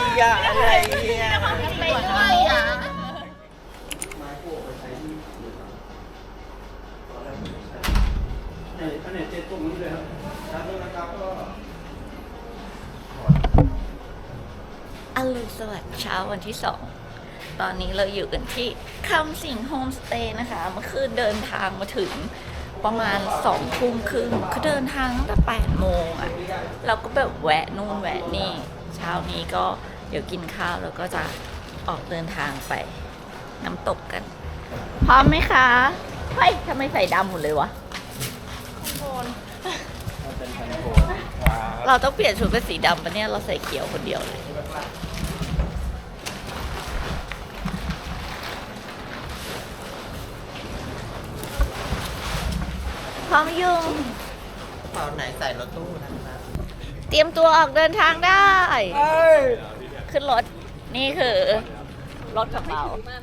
อะไรอย่าอะไรอย่าไปด้วยอะอรุณสวัสดิ์เช้าวันที่สอง ตอนนี้เราอยู่กันที่คำสิงโฮมสเตย์นะคะ เมื่อคืนเดินทางมาถึงประมาณสองทุ่มครึ่งคือเดินทางตั้งแต่แปดโมงอะ่ะ เราก็แบบแวะนู่นแวะนี่ เช้านี้ก็ เดี๋ยวกินข้าวแล้วก็จะออกเดินทางไปน้ำตกกัน พร้อมไหมคะเฮ้ยทำไมใส่ดำหมดเลยวะ เราต้องเปลี่ยนชุดเป็นสีดำปะเนี่ย เราใส่เขียวคนเดียวเลย พร้อมยุงเป๋าไหนใส่รถตู้นะครับ เตรียมตัวออกเดินทางได้ ขึ้นรถ นี่คือ รถของเราไม่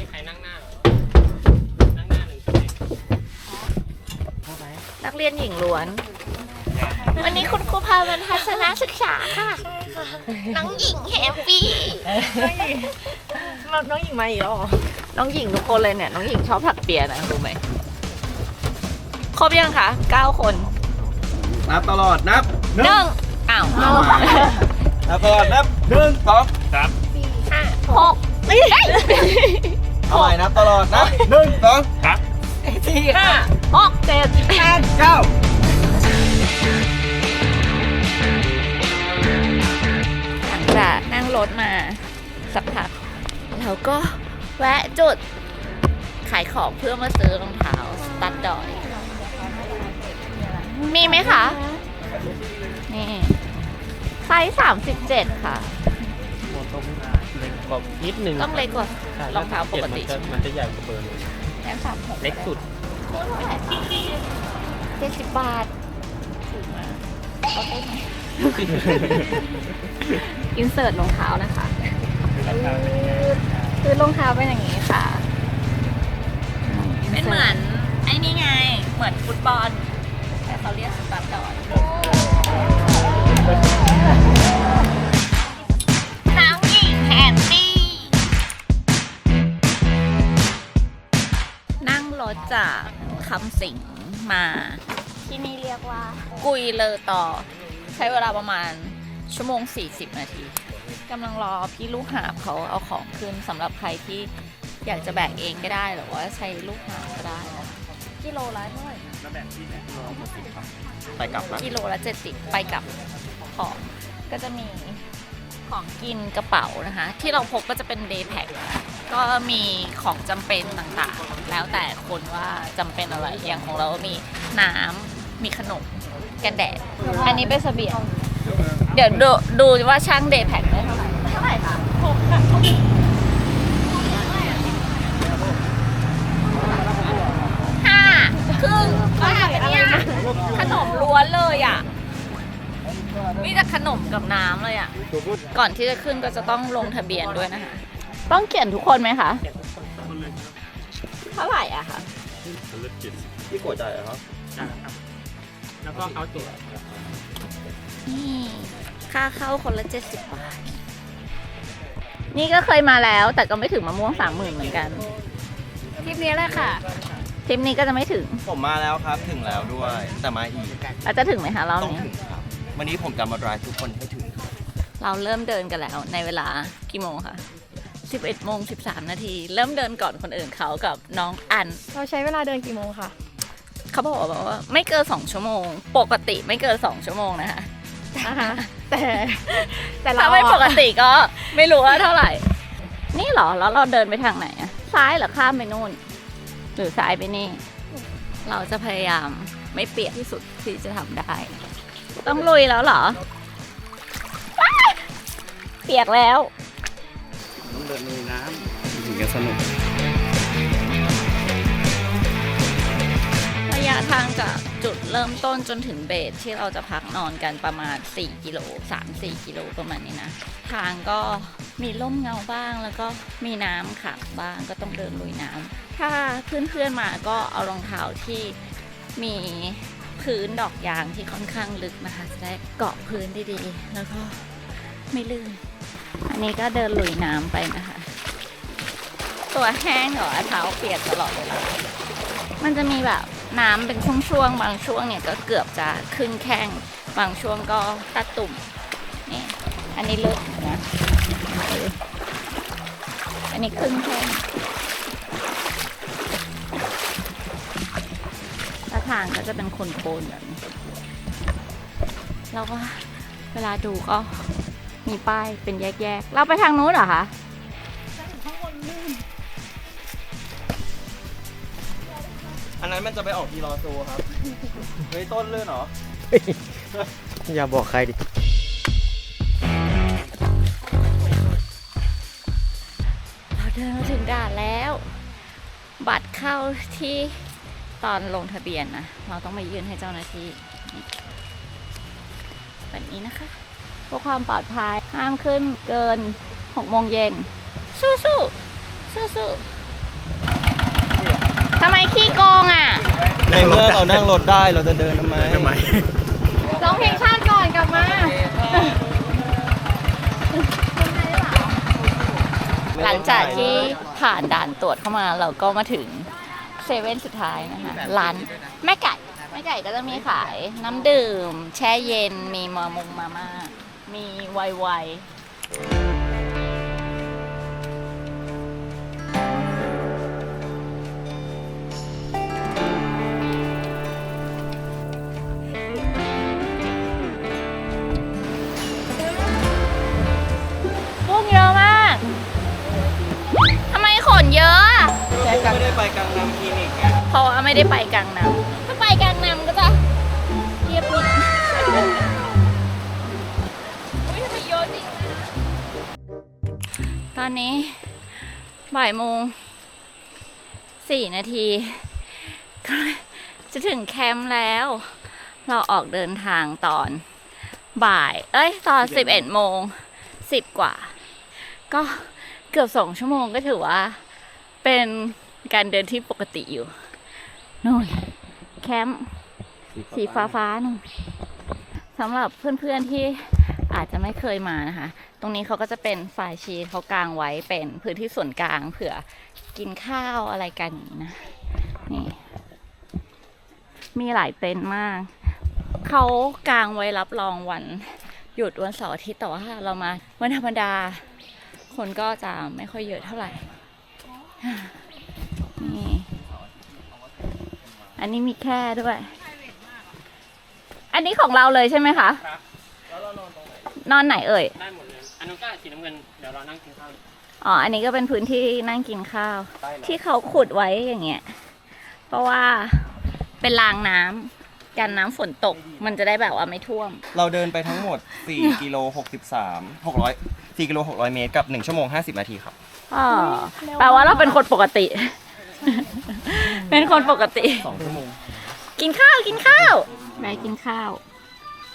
มีใครนั่งหน้าเหรอนั่งหน้าหนึ่งคนนักเรียนหญิงล้วน วันนี้คุณครูพามาทัศนศึกษาค่ะ น้องหญิงแฮปปี้น้องหญิงมาอีกแล้วเหรอน้องหญิงทุกคนเลยเนี่ย น้องหญิงชอบผักเปียนะรู้ไหมครบยังคะเก้าคน นับตลอดนับ หนึ่งอ้าวนับตลอดนับหนึ่งสองครับหกเอ้ยเอาใหม่นับตลอดนับหนึ่งสองครับสี่ห้าหกเจ็ดแปดเก้าหลังจากนั่งรถมาสักพักเราก็แวะจุดขายของเพื่อมาซื้อรองเท้าสตัดดอย มีไหมคะ นี่ไซส์สามสิบเจ็ดค่ะโมโตมเล็กกว่านิดหนึ่งต้องเล็กกว่า ใช่รองเท้าปกติ มันจะมันจะใหญ่กว่าเบอร์หนึ่งแค่สามหกเล็กสุดเจ็ดสิบบาทถูกมากเอาได้ไหมอินเสิร์ตรองเท้านะคะ คือรองเท้าเป็นอย่างนี้ค่ะเป็นเหมือน ไอ้นี่ไง เหมือนฟุตบอล แต่เขาเรียกสตัดดอยน้ คำสิงมา ที่นี่เรียกว่า กุยเลอต่อ ใช้เวลาประมาณชั่วโมง 40 นาทีกำลังรอพี่ลูกหาบเขาเอาของขึ้นสำหรับใครที่อยากจะแบกเองก็ได้หรือว่าใช้ลูกหาบก็ได้นะกิโลละเท่าไหร่นะไปกลับนะกิโลละ70ไปกับของก็จะมี ของกินกระเป๋านะคะ ที่เราพกก็จะเป็นเดย์แพ็คก็มีของจำเป็นต่างๆ แล้วแต่คนว่าจำเป็นอะไรอย่างของเรามีน้ำมีขนมกันแดด อันนี้เป็นเสบียง เดี๋ยวดูดูว่าช่างเดย์แพ็คได้เท่าไหร่เท่าไหร่คะหกค่ะห้าครึ่งก็ทำเนี่ยขนมล้วนเลยอะมีแต่ขนมกับน้ำเลยอะ ก่อนที่จะขึ้นก็จะต้องลงทะเบียนด้วยนะคะ ต้องเขียนทุกคนไหมคะ เท่าไหร่อะคะพี่กดจ่ายเหรอครับครับ แล้วก็เอาตั๋วนี่ค่าเข้าคนละเจ็ดสิบบาท นี่ก็เคยมาแล้วแต่ก็ไม่ถึงมะม่วงสามหมื่นเหมือนกัน ทริปนี้แหละค่ะ ทริปนี้ก็จะไม่ถึง ผมมาแล้วครับ ถึงแล้วด้วย แต่มาอีกแล้วจะถึงไหมคะรอบต้องนี้ ถึงครับ วันนี้ผมจะมาดรายทุกคนให้ถึง เราเริ่มเดินกันแล้วในเวลากี่โมงคะ11โมง13 นาที เริ่มเดินก่อนคนอื่นเขากับน้องอัน เราใช้เวลาเดินกี่โมงคะเขาบอกว่าไม่เกิน2ชั่วโมง ปกติไม่เกิน2ชั่วโมงนะคะนะคะแต่แต่เราถ้าไม่ปกติก็ไม่รู้ว่าเท่าไหร่ นี่เหรอแล้วเราเดินไปทางไหนอะซ้ายเหรือข้ามไปนู่น หรือซ้ายไปนี่ เราจะพยายามไม่เปียกที่สุดที่จะทำได้ ต้องลุยแล้วเหรออ้าย เปียกแล้ว ต้องเดินลุยน้ำถึงจะสนุก ระยะทางจากจุดเริ่มต้นจนถึงเบสที่เราจะพักนอนกันประมาณ 4 กิโล 3-4 กิโลประมาณนี้นะ ทางก็มีร่มเงาบ้างแล้วก็มีน้ำขังบ้างก็ต้องเดินลุยน้ำถ้าเพื่อนๆมาก็เอารองเท้าที่มีพื้นดอกยางที่ค่อนข้างลึกนะคะจะได้เกาะพื้นดีๆแล้วก็ไม่ลื่น อันนี้ก็เดินลุยน้ำไปนะคะ ตัวแห้งเหรอเท้าเปียกตลอดเวลามันจะมีแบบน้ำเป็นช่วงๆ บางช่วงเนี่ยก็เกือบจะครึ่งแข้ง บางช่วงก็ตาตุ่ม นี่ อันนี้ลึกนะ อันนี้ครึ่งแข้งแล้วทางก็จะเป็นโคนแบบนี้ แล้วก็เวลาดูก็ มีป้ายเป็นแยกๆ เราไปทางนู้นเหรอคะอันนั้นมันจะไปออกทีรอซูครับ เฮ้ยต้นเลื่อนเหรอ อย่าบอกใครดิ เราเดินมาถึงด่านแล้ว บัตรเข้าที่ตอนลงทะเบียนนะ เราต้องมายื่นให้เจ้าหน้าที่นี่แบบนี้นะคะเพื่อความปลอดภัยห้ามขึ้นเกิน6โมงเย็นสู้สู้สู้สู้ๆทำไมขี้โกงอะ ในเมื่อเรานั่งรถได้เราจะเดินทำไมทำไมร้องเพลงชาติก่อนกลับมาหลังจากที่ผ่านด่านตรวจเข้ามาเราก็มาถึงเซเว่นสุดท้ายนะคะร้านแม่ไก่แม่ไก่ก็จะมีขายน้ำดื่ม แช่เย็นมีมามุงมาม่า มีไวไวกุ้งเยอะมากทำไมขนเยอะอะไม่ได้ไปกลางน้ำคลินิกไง เพราะว่าไม่ได้ไปกลางน้ำ บ่ายโมงสี่นาทีก็จะถึงแคมป์แล้ว เราออกเดินทางตอนบ่าย เอ้ย ตอนสิบเอ็ดโมงสิบกว่า ก็เกือบสองชั่วโมงก็ถือว่า เป็นการเดินที่ปกติอยู่นู่นแคมป์สีฟ้าฟ้าๆนู่นสำหรับเพื่อนๆที่อาจจะ ไม่เคยมานะคะ ตรงนี้เขาก็จะเป็นฝ่ายชีเขากางไว้เป็นพื้นที่ส่วนกลางเผื่อกินข้าวอะไรกันนะ นี่ มีหลายเต็นท์มาก เขากางไว้รับรองวัน หยุดวันเสาร์อาทิตย์แต่ว่าเรามาวันธรรมดา คนก็จะไม่ค่อยเยอะเท่าไหร่ นี่ อันนี้มีแค่ด้วย อันนี้ของเราเลยใช่ไหมคะ นตรงไหนนอนไหนเอ่ย ได้หมดเลยอันนู้นก็สีน้ำเงิน เดี๋ยวเรานั่งกินข้าวอ๋อ อันนี้ก็เป็นพื้นที่นั่งกินข้าวที่เขาขุดไว้อย่างเงี้ย เพราะว่าเป็นรางน้ำกันน้ำฝนตก มันจะได้แบบว่าไม่ท่วม เราเดินไปทั้งหมด 4กิโล63 600 4กิโล600 เมตรกับ 1 ชั่วโมง 50 นาทีครับ อ๋อแปลว่าเราเป็นคนปกติ เป็นคนปกติ 2 ชั่วโมง กินข้าวกินข้าวแม่กินข้าว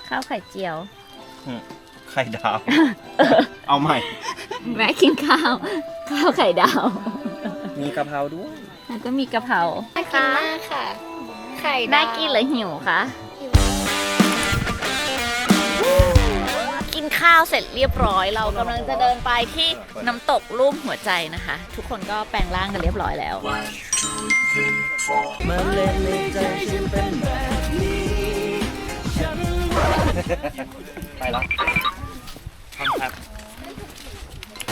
ข้าวไข่เจียวไข่ดาว เอาใหม่ แม่กินข้าว ข้าวไข่ดาว มีกะเพราด้วย แล้วก็มีกะเพราน่ากินมากค่ะ ไข่ดาวน่ากินหรือหิวคะ กินข้าวเสร็จเรียบร้อย เรากำลังจะเดินไปที่น้ำตกรูปหัวใจนะคะ ทุกคนก็แปลงร่างกันเรียบร้อยแล้วมันเล่นในใจฉันเป็นแบบนี้ไปแล้ ทำครับ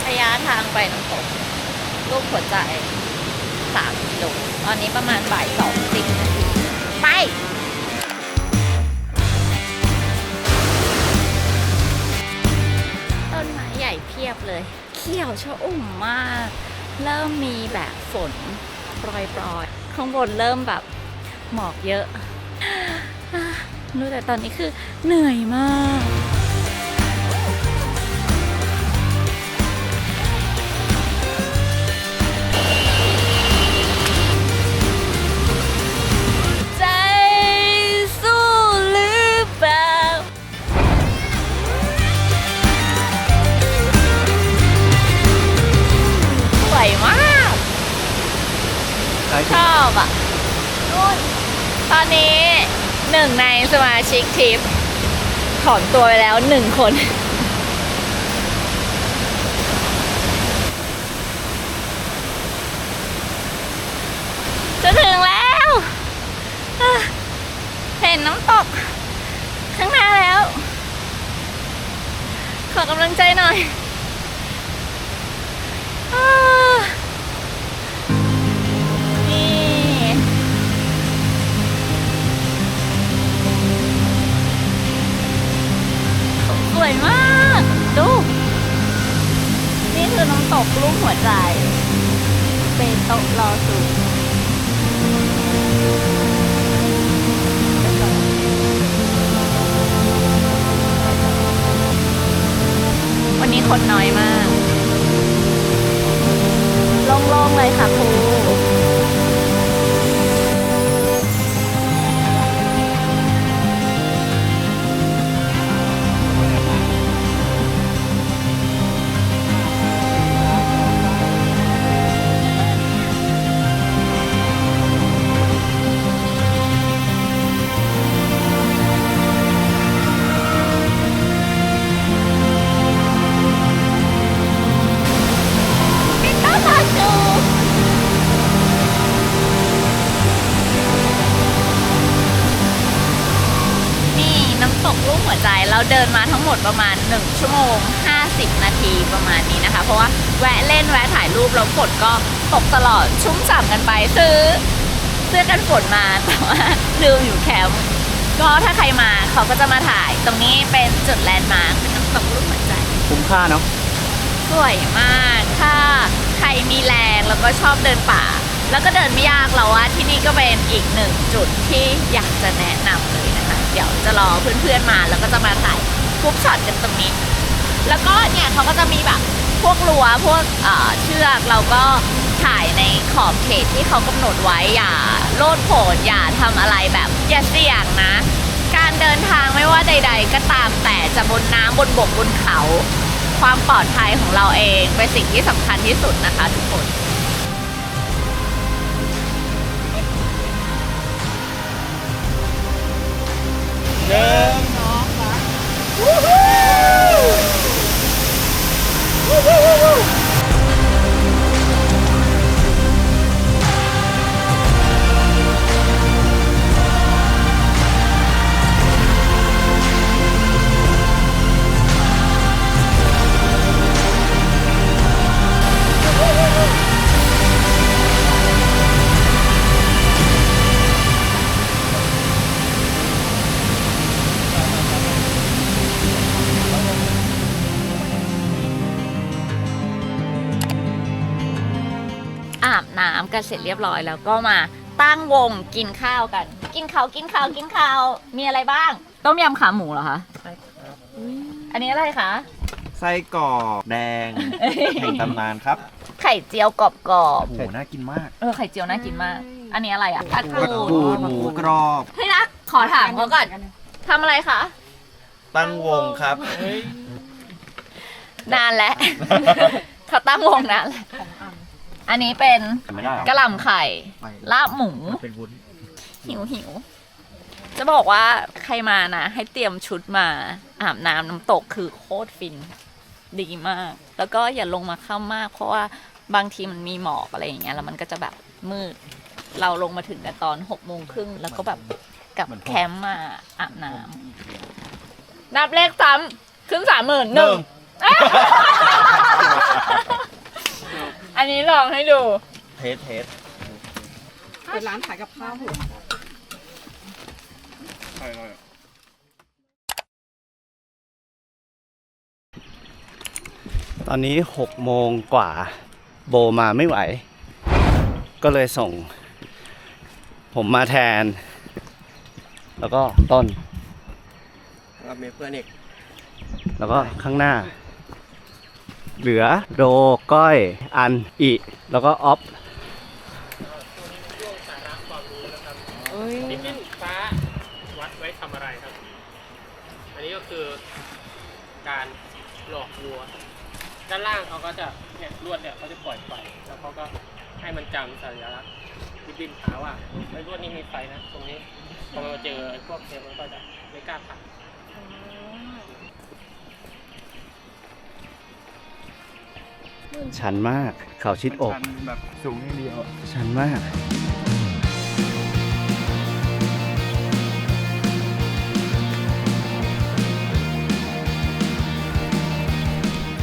ระยะทางไปน้ำตกรูปหัวใจสามกิโลตอนนี้ประมาณบ่ายสองสิบนาทีไปต้นไม้ใหญ่เพียบเลย เขียวชะอุ่มมาก เริ่มมีแบบฝนโปรยๆ ข้างบนเริ่มแบบหมอกเยอะรู้แต่ตอนนี้คือเหนื่อยมาก สมาชิกทริปถอนตัวไปแล้วหนึ่งคน คนน้อยมากโล่งๆเลยค่ะคุณ ดประมาณ 1 ชั่วโมง 50 นาทีประมาณนี้นะคะ เพราะว่าแวะเล่นแวะถ่ายรูปแล้วฝนก็ตกตลอดชุ่มฉ่ำกันไปซื้อเสื้อกันฝนมาแต่ว่าลืมอยู่แคมป์ก็ถ้าใครมาเขาก็จะมาถ่าย ตรงนี้เป็นจุดแลนด์มาร์คเป็นน้ำตกลูกหัวใจคุ้มค่าเนาะสวยมากถ้าใครมีแรงแล้วก็ชอบเดินป่า แล้วก็เดินไม่ยากเราว่าที่นี่ก็เป็นอีกหนึ่งจุดที่อยากจะแนะนำเลยนะคะ เดี๋ยวจะรอเพื่อนๆมาแล้วก็จะมาถ่าย กรุ๊ปช็อตกันตรงนี้ แล้วก็เนี่ยเขาก็จะมีแบบพวกรั้วพวกเชือกเราก็ถ่ายในขอบเขตที่เขากำหนดไว้อย่าโลดโผนอย่าทำอะไรแบบอย่าเสี่ยงนะ การเดินทางไม่ว่าใด ๆ ก็ตามแต่จะบนน้ำบนบกบนเขา ความปลอดภัยของเราเองเป็นสิ่งที่สำคัญที่สุดนะคะทุกคนหนึ่ง อาบ เสร็จเรียบร้อยแล้วก็มาตั้งวงกินข้าวกัน กินข้าวกินข้าวกินข้าวมีอะไรบ้าง ต้มยำขาหมูเหรอคะอันนี้อะไรคะไส้กรอกแดงแห่งตำนานครับ ไข่เจียวกรอบโอ้โหน่ากินมากๆเออไข่เจียวน่ากินมาก อันนี้อะไรอะผัดผัดกูกูดดหมูกรอบเฮ้ยนะขอถามเขาก่อนทำอะไรคะตั้งวงครับนานแล้วเขาตั้งวงนานแล้ว อันนี้เป็นไม่ได้หรอกะหล่ำไข่ ลาบหมู เป็นวุ้นหิวหิว จะบอกว่าใครมานะ ให้เตรียมชุดมาอาบน้ำน้ำตกคือโคตรฟินดีมาก แล้วก็อย่าลงมาค่ำมาก เพราะว่าบางทีมันมีหมอกอะไรอย่างเงี้ยแล้วมันก็จะแบบมืด เราลงมาถึงกันตอนหกโมงครึ่งแล้วก็แบบกลับแคมป์มาอาบน้ำนับเลขซ้ำขึ้นสามหมื่นหนึ่ง อันนี้ลองให้ดู เทสเทสเปิดร้านขายกับข้าวหัวตอนนี้หกโมงกว่าโบมาไม่ไหว ก็เลยส่ง ผมมาแทน แล้วก็ต้นรับเมเพื่อนอีกแล้วก็ข้างหน้า เหลือโดก้อย อันอิแล้วก็ออฟนิมิตฟ้าวัดไว้ทำอะไรครับ อันนี้ก็คือการหลอกวัว ด้านล่างเขาก็จะเนี่ยลวดเนี่ยเขาจะปล่อยไฟแล้วเขาก็ให้มันจำสัญลักษณ์ริมๆเขาอะไอ้พวกนี้มีไฟนะ ตรงนี้พอมาเจอไอ้พวกเทปมันก็จะไม่กล้าผ่าน ชันมาก เขาชิดอกแบบสูงอย่างเดียว ชันมาก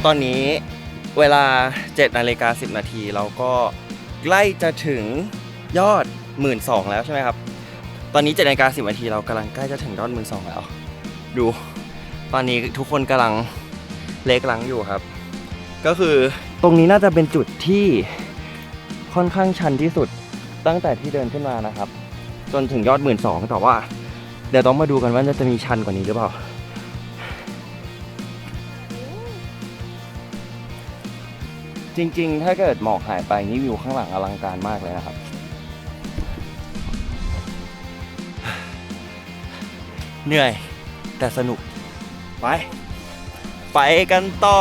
ตอนนี้เวลา7นาฬิกา10 นาทีเราก็ใกล้จะถึงยอด 1 2ื่นแล้วใช่ไหมครับ ตอนนี้7นาฬิกา10 นาทีเรากำลังใกล้จะถึงยอด 1 2ื่นแล้ว ดู ตอนนี้ทุกคนกำลังเล็กหลังอยู่ครับ ก็คือ ตรงนี้น่าจะเป็นจุดที่ค่อนข้างชันที่สุดตั้งแต่ที่เดินขึ้นมานะครับ จนถึงยอด1 2ื่นสองแต่ว่า เดี๋ยวต้องมาดูกันว่าจะมีชันกว่านี้หรือเปล่าจริงๆ ถ้าเกิดหมอกหายไปนี่วิวข้างหลังอลังการมากเลยนะครับ เหนื่อยแต่สนุก ไป ไปกันต่อ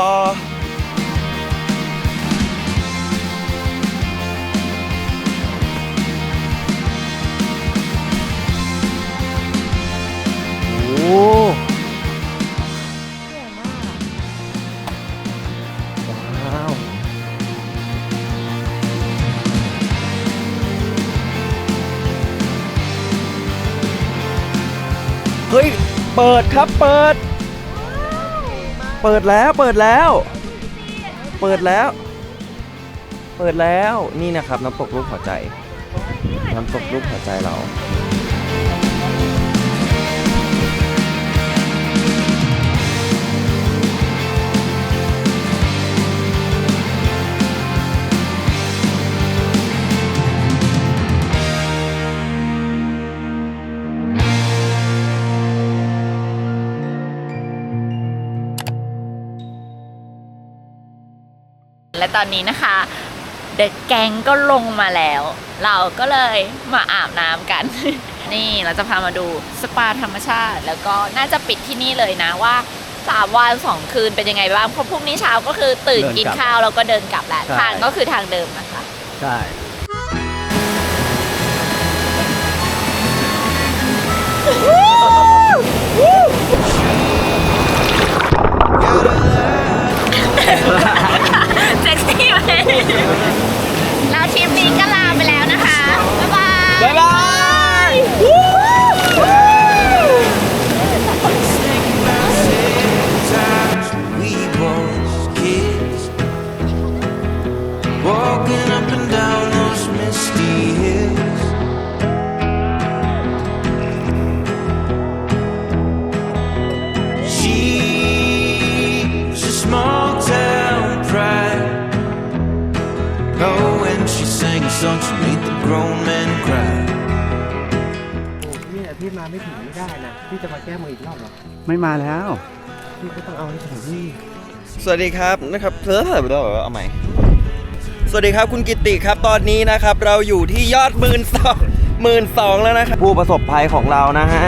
เฮ้ย เปิดครับ เปิด เปิดแล้ว เปิดแล้ว เปิดแล้ว เปิดแล้ว นี่นะครับน้ำตกรูปหัวใจ น้ำตกรูปหัวใจเรา และตอนนี้นะคะเด็กแกงก็ลงมาแล้ว เราก็เลยมาอาบน้ำกัน นี่เราจะพามาดูสปาธรรมชาติ แล้วก็น่าจะปิดที่นี่เลยนะว่าสามวันสองคืนเป็นยังไงบ้างเพราะพรุ่งนี้เช้าก็คือตื่นเดินกลับกินข้าวแล้วก็เดินกลับแหละใช่ ทางก็คือทางเดิมนะคะ ใช่เพี่มาไม่ถึงไม่ได้นะพี่จะมาแก้มืออีกรอบเหรอไม่มาแล้ว พี่ก็ต้องเอาให้ถึงที่สวัสดีครับนะครับเธอเถอะเอาใหม่สวัสดีครับคุณกิติครับตอนนี้นะครับ เราอยู่ที่ยอดหมื่นสองหมื่นสองแล้วนะครับผู้ประสบภัยของเรานะฮะ